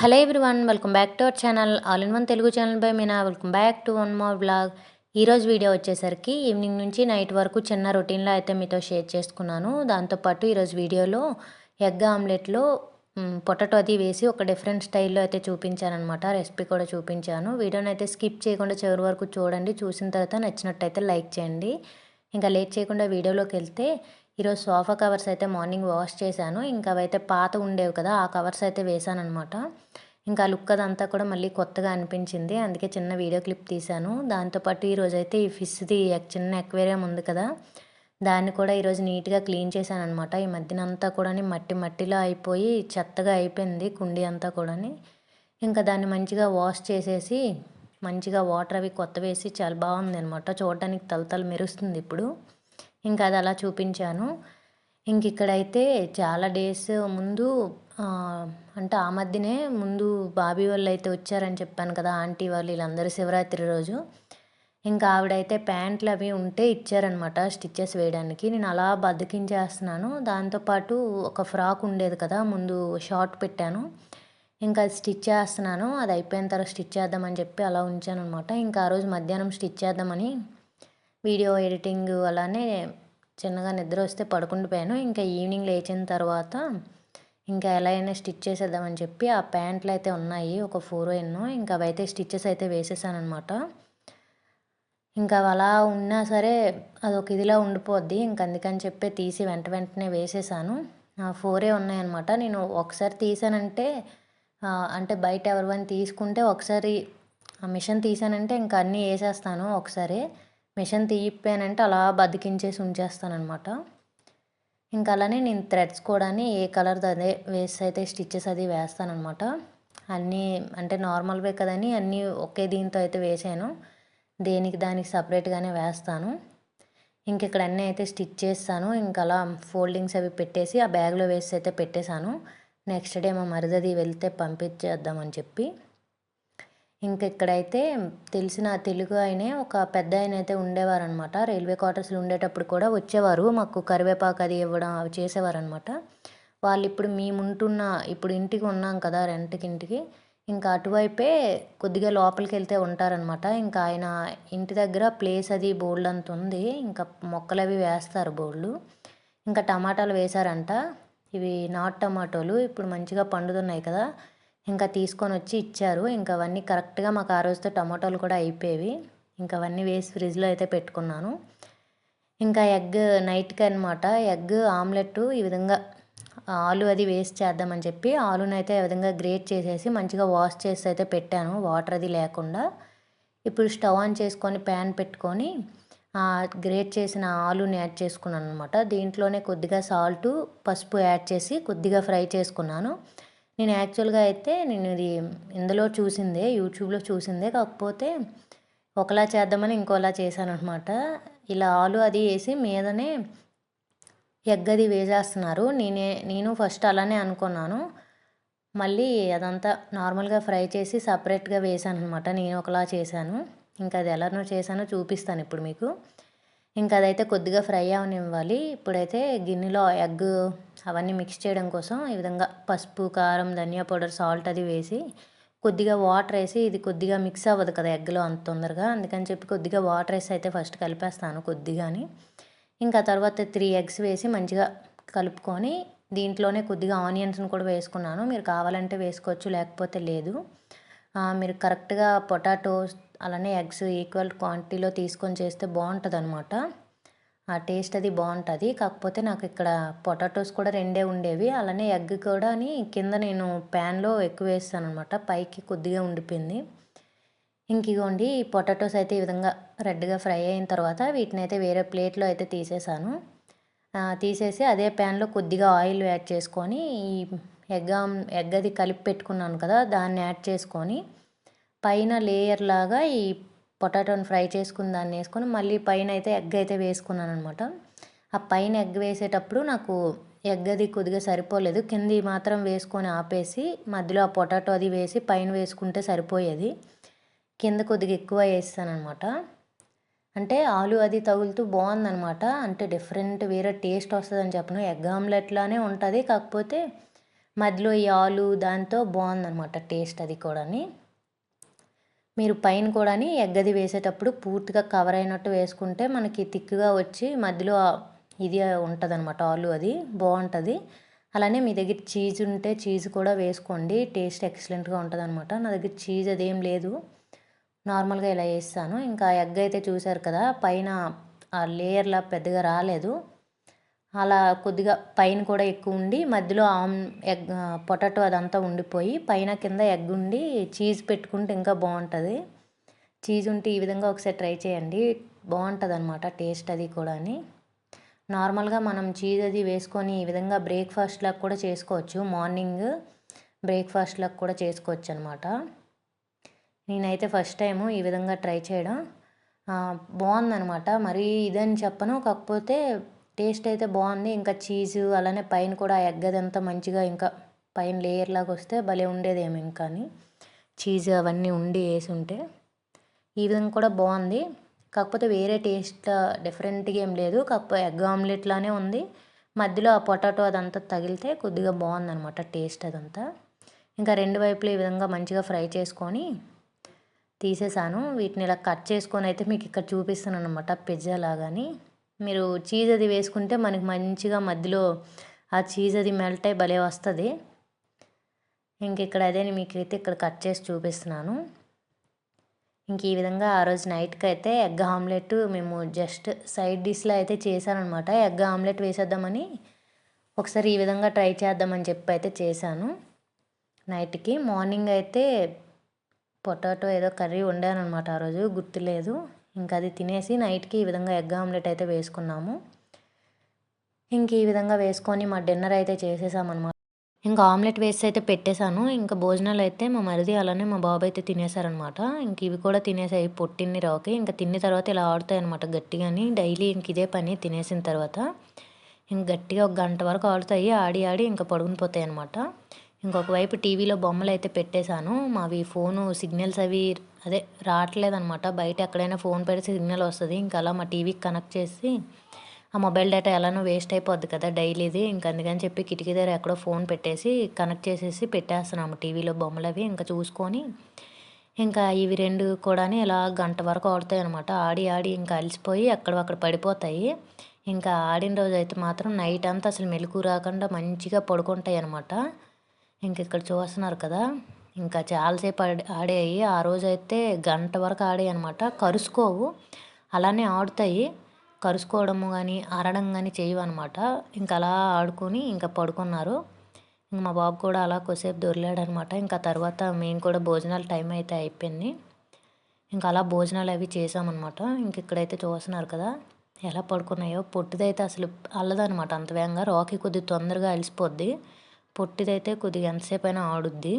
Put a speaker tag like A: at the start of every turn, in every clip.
A: Hello everyone welcome back to our channel all in one Telugu channel by Meena. Welcome back to one more blog. ఈరోజు video వచ్చేసరికి evening నుంచి night వరకు చిన్న రొటీన్లో అయితే మీతో షేర్ చేసుకున్నాను. దాంతోపాటు ఈరోజు వీడియోలో ఎగ్ ఆమ్లెట్లో పొటాటో అది వేసి ఒక డిఫరెంట్ స్టైల్లో అయితే చూపించాను అనమాట రెసిపీ కూడా చూపించాను. వీడియోని అయితే స్కిప్ చేయకుండా చివరి వరకు చూడండి. చూసిన తర్వాత నచ్చినట్టయితే లైక్ చేయండి. ఇంకా లేట్ చేయకుండా వీడియోలోకి వెళ్తే ఈరోజు సోఫా కవర్స్ అయితే మార్నింగ్ వాష్ చేశాను. ఇంకా అవైతే పాత ఉండేవి కదా ఆ కవర్స్ అయితే వేసాను అనమాట ఇంకా లుక్ అదంతా కూడా మళ్ళీ కొత్తగా అనిపించింది. అందుకే చిన్న వీడియో క్లిప్ తీశాను. దాంతోపాటు ఈరోజు అయితే ఈ ఫిష్ది చిన్న ఎక్వేరియం ఉంది కదా దాన్ని కూడా ఈరోజు నీట్గా క్లీన్ చేశాను అనమాట ఈ మధ్యన అంతా కూడా మట్టి మట్టిలో అయిపోయి చెత్తగా అయిపోయింది కుండీ అంతా కూడా ఇంకా దాన్ని మంచిగా వాష్ చేసేసి మంచిగా వాటర్ అవి కొత్త వేసి చాలా బాగుంది అనమాట చూడటానికి తలతలు మెరుస్తుంది ఇప్పుడు. ఇంకా అది అలా చూపించాను. ఇంక ఇక్కడైతే చాలా డేస్ ముందు అంటే ఆ మధ్యనే ముందు బాబీ వాళ్ళు అయితే వచ్చారని చెప్పాను కదా ఆంటీ వాళ్ళు వీళ్ళందరూ శివరాత్రి రోజు. ఇంకా ఆవిడైతే ప్యాంట్లు అవి ఉంటే ఇచ్చారనమాట స్టిచ్చెస్ వేయడానికి. నేను అలా బతికించేస్తున్నాను. దాంతోపాటు ఒక ఫ్రాక్ ఉండేది కదా ముందు షార్ట్ పెట్టాను. ఇంకా అది స్టిచ్ చేస్తున్నాను. అది అయిపోయిన తర్వాత స్టిచ్ చేద్దామని చెప్పి అలా ఉంచాను అనమాట ఇంకా ఆ రోజు మధ్యాహ్నం స్టిచ్ చేద్దామని వీడియో ఎడిటింగ్ అలానే చిన్నగా నిద్ర వస్తే పడుకుండిపోయాను. ఇంకా ఈవినింగ్ లేచిన తర్వాత ఇంకా ఎలా అయినా స్టిచ్ చేసేద్దామని చెప్పి ఆ ప్యాంట్లు అయితే ఉన్నాయి ఒక ఫోర్ ఎన్నో ఇంకా అవైతే స్టిచ్చెస్ అయితే వేసేసానమాట ఇంకా అలా ఉన్నా సరే అదొక ఇదిలా ఉండిపోద్ది. ఇంక అందుకని చెప్పి తీసి వెంట వెంటనే వేసేసాను. ఫోరే ఉన్నాయన్నమాట. నేను ఒకసారి తీసానంటే అంటే బయట ఎవరివైనా తీసుకుంటే ఒకసారి ఆ మిషన్ తీసానంటే ఇంకా అన్నీ వేసేస్తాను ఒకసారి. మిషన్ తీయిపోయానంటే అలా బతికించేసి ఉంచేస్తానమాట ఇంకా అలానే నేను థ్రెడ్స్ కూడా ఏ కలర్ అదే వేసి అయితే స్టిచ్చెస్ అది వేస్తానమాట అన్నీ అంటే నార్మల్వే కదని అన్నీ ఒకే దీంతో అయితే వేసాను. దేనికి దానికి సపరేట్గానే వేస్తాను. ఇంక ఇక్కడ అన్నీ అయితే స్టిచ్ చేస్తాను. ఇంకా అలా ఫోల్డింగ్స్ అవి పెట్టేసి ఆ బ్యాగ్లో వేసి అయితే పెట్టేశాను. నెక్స్ట్ డే మా మరిదది వెళ్తే పంపించేద్దామని చెప్పి. ఇంక ఇక్కడైతే తెలిసిన తెలుగు ఆయనే ఒక పెద్ద ఆయన అయితే ఉండేవారనమాట. రైల్వే క్వార్టర్స్లో ఉండేటప్పుడు కూడా వచ్చేవారు. మాకు కరివేపాకు అది ఇవ్వడం అవి చేసేవారనమాట. వాళ్ళు ఇప్పుడు మేముంటున్న ఇప్పుడు ఇంటికి ఉన్నాం కదా రెంట్కి ఇంటికి ఇంకా అటువైపే కొద్దిగా లోపలికి వెళ్తే ఉంటారనమాట. ఇంకా ఆయన ఇంటి దగ్గర ప్లేస్ అది బోల్డ్ అంత ఉంది. ఇంకా మొక్కలు అవి వేస్తారు బోల్డ్ ఇంకా టమాటాలు వేశారంట. ఇవి నాట్ టమాటోలు. ఇప్పుడు మంచిగా పండుతున్నాయి కదా. ఇంకా తీసుకొని వచ్చి ఇచ్చారు. ఇంకా అవన్నీ కరెక్ట్గా మాకు ఆ రోజుతో టమాటోలు కూడా అయిపోయేవి. ఇంకా అవన్నీ వేసి ఫ్రిడ్జ్లో అయితే పెట్టుకున్నాను. ఇంకా ఎగ్ నైట్కి అనమాట ఎగ్ ఆమ్లెట్ ఈ విధంగా ఆలు అది వేస్ట్ చేద్దామని చెప్పి ఆలును అయితే ఈ విధంగా గ్రేట్ చేసేసి మంచిగా వాష్ చేసి అయితే పెట్టాను. వాటర్ అది లేకుండా. ఇప్పుడు స్టవ్ ఆన్ చేసుకొని ప్యాన్ పెట్టుకొని గ్రేట్ చేసిన ఆలుని యాడ్ చేసుకున్నాను అనమాట దీంట్లోనే కొద్దిగా సాల్ట్ పసుపు యాడ్ చేసి కొద్దిగా ఫ్రై చేసుకున్నాను. నేను యాక్చువల్గా అయితే నేను ఇది ఇందులో చూసిందే యూట్యూబ్లో చూసిందే కాకపోతే ఒకలా చేద్దామని ఇంకోలా చేశాను అనమాట ఇలా ఆలు అది వేసి మీదనే ఎగ్ అది వేసేస్తున్నారు. నేనే నేను ఫస్ట్ అలానే అనుకున్నాను. మళ్ళీ అదంతా నార్మల్గా ఫ్రై చేసి సపరేట్గా వేసాను అనమాట నేను ఒకలా చేశాను. ఇంకా అది ఎలానో చేశానో చూపిస్తాను ఇప్పుడు మీకు. ఇంకా అదైతే కొద్దిగా ఫ్రై అవనివ్వాలి. ఇప్పుడైతే గిన్నెలో ఎగ్ అవన్నీ మిక్స్ చేయడం కోసం ఈ విధంగా పసుపు కారం ధనియా పౌడర్ సాల్ట్ అది వేసి కొద్దిగా వాటర్ వేసి ఇది కొద్దిగా మిక్స్ అవ్వదు కదా ఎగ్లో అంత తొందరగా. అందుకని చెప్పి కొద్దిగా వాటర్ వేసి అయితే ఫస్ట్ కలిపేస్తాను కొద్దిగాని. ఇంకా తర్వాత త్రీ ఎగ్స్ వేసి మంచిగా కలుపుకొని దీంట్లోనే కొద్దిగా ఆనియన్స్ని కూడా వేసుకున్నాను. మీరు కావాలంటే వేసుకోవచ్చు లేకపోతే లేదు. మీరు కరెక్ట్గా పొటాటోస్ అలానే ఎగ్స్ ఈక్వల్ క్వాంటిటీలో తీసుకొని చేస్తే బాగుంటుంది అనమాట ఆ టేస్ట్ అది బాగుంటుంది. కాకపోతే నాకు ఇక్కడ పొటాటోస్ కూడా రెండే ఉండేవి. అలానే ఎగ్ కూడా కింద నేను ప్యాన్లో ఎక్కువ వేస్తాను అనమాట పైకి కొద్దిగా ఉండిపోయింది. ఇంక ఇగోండి ఈ పొటాటోస్ అయితే ఈ విధంగా రెడ్గా ఫ్రై అయిన తర్వాత వీటిని అయితే వేరే ప్లేట్లో అయితే తీసేసాను. తీసేసి అదే ప్యాన్లో కొద్దిగా ఆయిల్ యాడ్ చేసుకొని ఈ ఎగ్ ఎగ్ అది కలిపి పెట్టుకున్నాను కదా దాన్ని యాడ్ చేసుకొని పైన లేయర్ లాగా ఈ పొటాటోని ఫ్రై చేసుకున్న దాన్ని వేసుకొని మళ్ళీ పైన అయితే ఎగ్ అయితే వేసుకున్నాను అనమాట ఆ పైన ఎగ్ వేసేటప్పుడు నాకు ఎగ్ అది కొద్దిగా సరిపోలేదు. కింది మాత్రం వేసుకొని ఆపేసి మధ్యలో ఆ పొటాటో అది వేసి పైన వేసుకుంటే సరిపోయేది. కింద కొద్దిగా ఎక్కువ వేస్తానమాట అంటే ఆలు అది తగులుతూ బాగుందనమాట అంటే డిఫరెంట్ వేరే టేస్ట్ వస్తుందని చెప్పను. ఎగ్ ఆమ్లెట్లానే ఉంటుంది. కాకపోతే మధ్యలో ఈ ఆలు దాంతో బాగుందనమాట టేస్ట్ అది కూడాని. మీరు పైన కూడాని ఎగ్గది వేసేటప్పుడు పూర్తిగా కవర్ అయినట్టు వేసుకుంటే మనకి థిక్గా వచ్చి మధ్యలో ఇది ఉంటుంది అనమాట ఆలు అది బాగుంటుంది. అలానే మీ దగ్గర చీజ్ ఉంటే చీజ్ కూడా వేసుకోండి టేస్ట్ ఎక్సలెంట్గా ఉంటుంది అనమాట నా దగ్గర చీజ్ అదేం లేదు నార్మల్గా ఇలా వేస్తాను. ఇంకా ఎగ్ అయితే చూసారు కదా పైన ఆ లేయర్లా పెద్దగా రాలేదు. అలా కొద్దిగా పైన కూడా ఎక్కువ ఉండి మధ్యలో ఆమ్ ఎగ్ పొటాటో అదంతా ఉండిపోయి పైన కింద ఎగ్ ఉండి చీజ్ పెట్టుకుంటే ఇంకా బాగుంటుంది. చీజ్ ఉంటే ఈ విధంగా ఒకసారి ట్రై చేయండి. బాగుంటుంది అనమాట టేస్ట్ అది కూడా అని నార్మల్గా మనం చీజ్ అది వేసుకొని ఈ విధంగా బ్రేక్ఫాస్ట్లకు కూడా చేసుకోవచ్చు. మార్నింగ్ బ్రేక్ఫాస్ట్లకు కూడా చేసుకోవచ్చు అనమాట నేనైతే ఫస్ట్ టైము ఈ విధంగా ట్రై చేయడం. బాగుందనమాట మరి ఇదని చెప్పను కాకపోతే టేస్ట్ అయితే బాగుంది. ఇంకా చీజు అలానే పైన కూడా ఎగ్ అదంతా మంచిగా ఇంకా పైన లేయర్ లాగా వస్తే భలే ఉండేదేమో ఇంకా చీజ్ అవన్నీ ఉండి వేసి ఉంటే ఈ విధంగా కూడా బాగుంది. కాకపోతే వేరే టేస్ట్ డిఫరెంట్గా ఏం లేదు. కాకపోతే ఎగ్ ఆమ్లెట్ లానే ఉంది. మధ్యలో ఆ పొటాటో అదంతా తగిలితే కొద్దిగా బాగుందనమాట టేస్ట్ అదంతా. ఇంకా రెండు వైపులు ఈ విధంగా మంచిగా ఫ్రై చేసుకొని తీసేసాను. వీటిని ఇలా కట్ చేసుకొని అయితే మీకు ఇక్కడ చూపిస్తాను అనమాట పిజ్జా లాగాని. మీరు చీజ్ అది వేసుకుంటే మనకి మంచిగా మధ్యలో ఆ చీజ్ అది మెల్ట్ అయ్యి భలే వస్తుంది. ఇంక ఇక్కడ అదే మీకు అయితే ఇక్కడ కట్ చేసి చూపిస్తున్నాను. ఇంక ఈ విధంగా ఆ రోజు నైట్కి అయితే ఎగ్ ఆమ్లెట్ మేము జస్ట్ సైడ్ డిష్లో అయితే చేశానమాట ఎగ్ ఆమ్లెట్ వేసేద్దామని ఒకసారి ఈ విధంగా ట్రై చేద్దామని చెప్పి అయితే చేశాను. నైట్కి మార్నింగ్ అయితే పొటాటో ఏదో కర్రీ వండాను అనమాట ఆ రోజు గుర్తులేదు. ఇంకా అది తినేసి నైట్కి ఈ విధంగా ఎగ్ ఆమ్లెట్ అయితే వేసుకున్నాము. ఇంక ఈ విధంగా వేసుకొని మా డిన్నర్ అయితే చేసేసామన్నమాట. ఇంకా ఆమ్లెట్ వేసి అయితే పెట్టేశాను. ఇంకా భోజనాలు అయితే మా మరిది అలానే మా బాబు అయితే తినేశారనమాట ఇంక ఇవి కూడా తినేసాయి పొట్టిన్ని రావుకి ఇంకా తిన్న తర్వాత ఇలా ఆడుతాయి అనమాట గట్టిగాని. డైలీ ఇంక ఇదే పని తినేసిన తర్వాత. ఇంక గట్టిగా ఒక గంట వరకు ఆడుతాయి. ఆడి ఆడి ఇంకా పడుకుని పోతాయి అనమాట ఇంకొక వైపు టీవీలో బొమ్మలు అయితే పెట్టేశాను. మావి ఫోను సిగ్నల్స్ అవి అదే రావట్లేదనమాట బయట ఎక్కడైనా ఫోన్ పెడితే సిగ్నల్ వస్తుంది. ఇంకా అలా మా టీవీకి కనెక్ట్ చేసి ఆ మొబైల్ డేటా ఎలానో వేస్ట్ అయిపోద్ది కదా డైలీది. ఇంకా అందుకని చెప్పి కిటికీ దగ్గర ఎక్కడో ఫోన్ పెట్టేసి కనెక్ట్ చేసేసి పెట్టేస్తున్నాము టీవీలో బొమ్మలు అవి. ఇంకా చూసుకొని ఇంకా ఇవి రెండు కూడా ఇలా గంట వరకు ఆడుతాయి అనమాట ఆడి ఆడి ఇంకా అలసిపోయి అక్కడ పడిపోతాయి. ఇంకా ఆడిన రోజు అయితే మాత్రం నైట్ అంతా అసలు మెలకు రాకుండా మంచిగా పడుకుంటాయి అనమాట ఇంక ఇక్కడ చూస్తున్నారు కదా ఇంకా చాలాసేపు ఆడి ఆడాయి. ఆ రోజు అయితే గంట వరకు ఆడాయి అనమాట కరుసుకోవు అలానే ఆడుతాయి. కరుసుకోవడము కానీ అరడం కానీ చేయవు అనమాట ఇంకా అలా ఆడుకొని ఇంకా పడుకున్నారు. ఇంక మా బాబు కూడా అలా కొద్దిసేపు దొరిలాడనమాట ఇంకా తర్వాత మేము కూడా భోజనాలు టైం అయితే అయిపోయింది. ఇంకా అలా భోజనాలు అవి చేసామన్నమాట ఇంక ఇక్కడైతే చూస్తున్నారు కదా ఎలా పడుకున్నాయో. పొట్టిదైతే అసలు అల్లదనమాట అంత వేగంగా. రాకి కొద్ది తొందరగా అలసిపోద్ది. పొట్టిదైతే కొద్దిగా ఎంతసేపు అయినా ఆడుద్ది.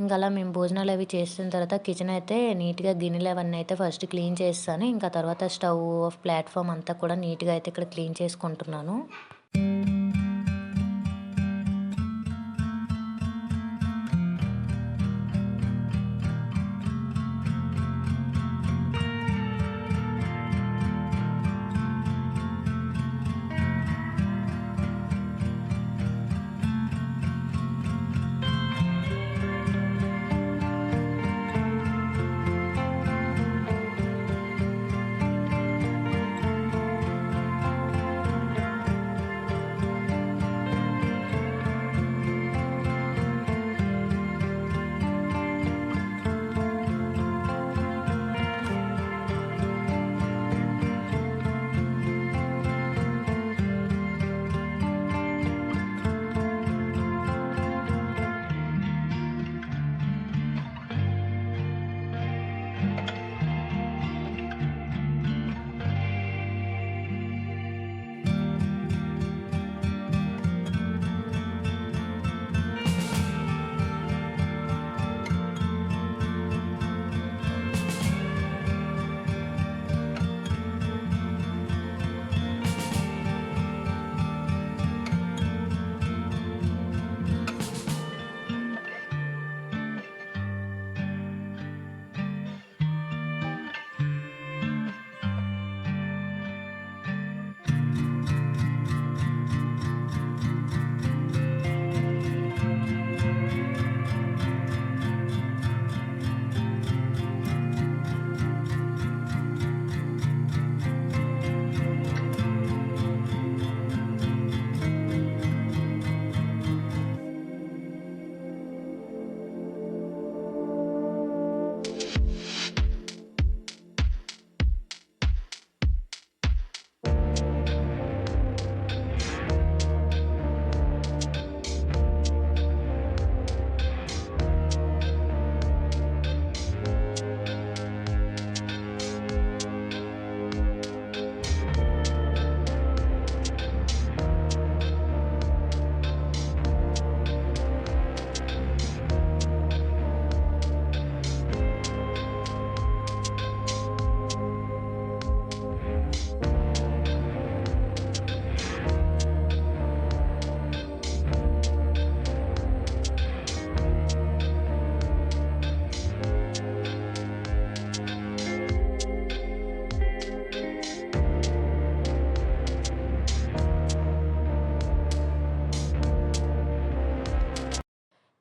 A: ఇంకా అలా మేము భోజనాలు అవి చేసిన తర్వాత కిచెన్ అయితే నీట్గా గిన్నెలు అవన్నీ అయితే ఫస్ట్ క్లీన్ చేస్తాను. ఇంకా తర్వాత స్టవ్ ప్లాట్ఫామ్ అంతా కూడా నీట్గా అయితే ఇక్కడ క్లీన్ చేసుకుంటున్నాను.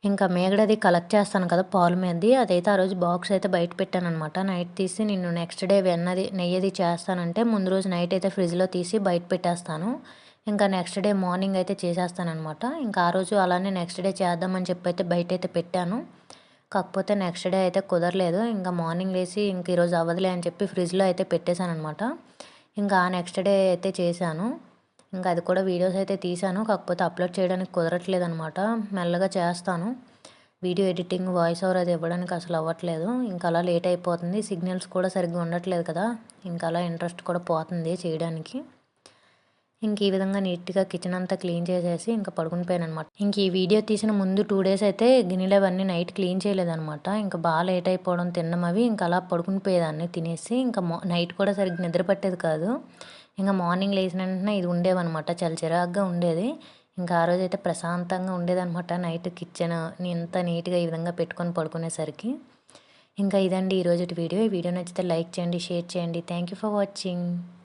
A: ఇంకా మేగడది కలెక్ట్ చేస్తాను కదా పాలు మీదది అదైతే ఆ రోజు బాక్స్ అయితే బయట పెట్టాను అనమాట నైట్ తీసి నేను నెక్స్ట్ డే వెన్నది నెయ్యది చేస్తానంటే ముందు రోజు నైట్ అయితే ఫ్రిడ్జ్లో తీసి బయట పెట్టేస్తాను. ఇంకా నెక్స్ట్ డే మార్నింగ్ అయితే చేసేస్తానమాట ఇంకా ఆ రోజు అలానే నెక్స్ట్ డే చేద్దామని చెప్పి అయితే బయట అయితే పెట్టాను. కాకపోతే నెక్స్ట్ డే అయితే కుదరలేదు. ఇంకా మార్నింగ్ లేసి ఇంక ఈరోజు అవ్వదులే అని చెప్పి ఫ్రిడ్జ్లో అయితే పెట్టేశాను అనమాట ఇంకా నెక్స్ట్ డే అయితే చేశాను. ఇంకా అది కూడా వీడియోస్ అయితే తీశాను. కాకపోతే అప్లోడ్ చేయడానికి కుదరట్లేదు అనమాట మెల్లగా చేస్తాను. వీడియో ఎడిటింగ్ వాయిస్ ఓవర్ అది ఇవ్వడానికి అసలు అవ్వట్లేదు. ఇంకా అలా లేట్ అయిపోతుంది. సిగ్నల్స్ కూడా సరిగ్గా ఉండట్లేదు కదా. ఇంకా అలా ఇంట్రెస్ట్ కూడా పోతుంది చేయడానికి. ఇంక ఈ విధంగా నీట్గా కిచెన్ అంతా క్లీన్ చేసేసి ఇంకా పడుకునిపోయాను అనమాట ఇంక ఈ వీడియో తీసిన ముందు టూ డేస్ అయితే గిన్నెలు అవన్నీ నైట్ క్లీన్ చేయలేదనమాట ఇంకా బాగా లేట్ అయిపోవడం తినడం అవి ఇంకా అలా పడుకునిపోయేదాన్ని తినేసి ఇంకా నైట్ కూడా సరిగ్గా నిద్ర పట్టేది కాదు. ఇంకా మార్నింగ్ లేచిన వెంటనే ఇది ఉండేవన్నమాట చాలా చిరాగ్గా ఉండేది. ఇంకా ఆ రోజు అయితే ప్రశాంతంగా ఉండేదన్నమాట నైట్ కిచెన్ ఇంత నీట్గా ఈ విధంగా పెట్టుకొని పడుకునేసరికి. ఇంకా ఇదండి ఈరోజు వీడియో. ఈ వీడియో నచ్చితే లైక్ చేయండి షేర్ చేయండి. Thank you for watching.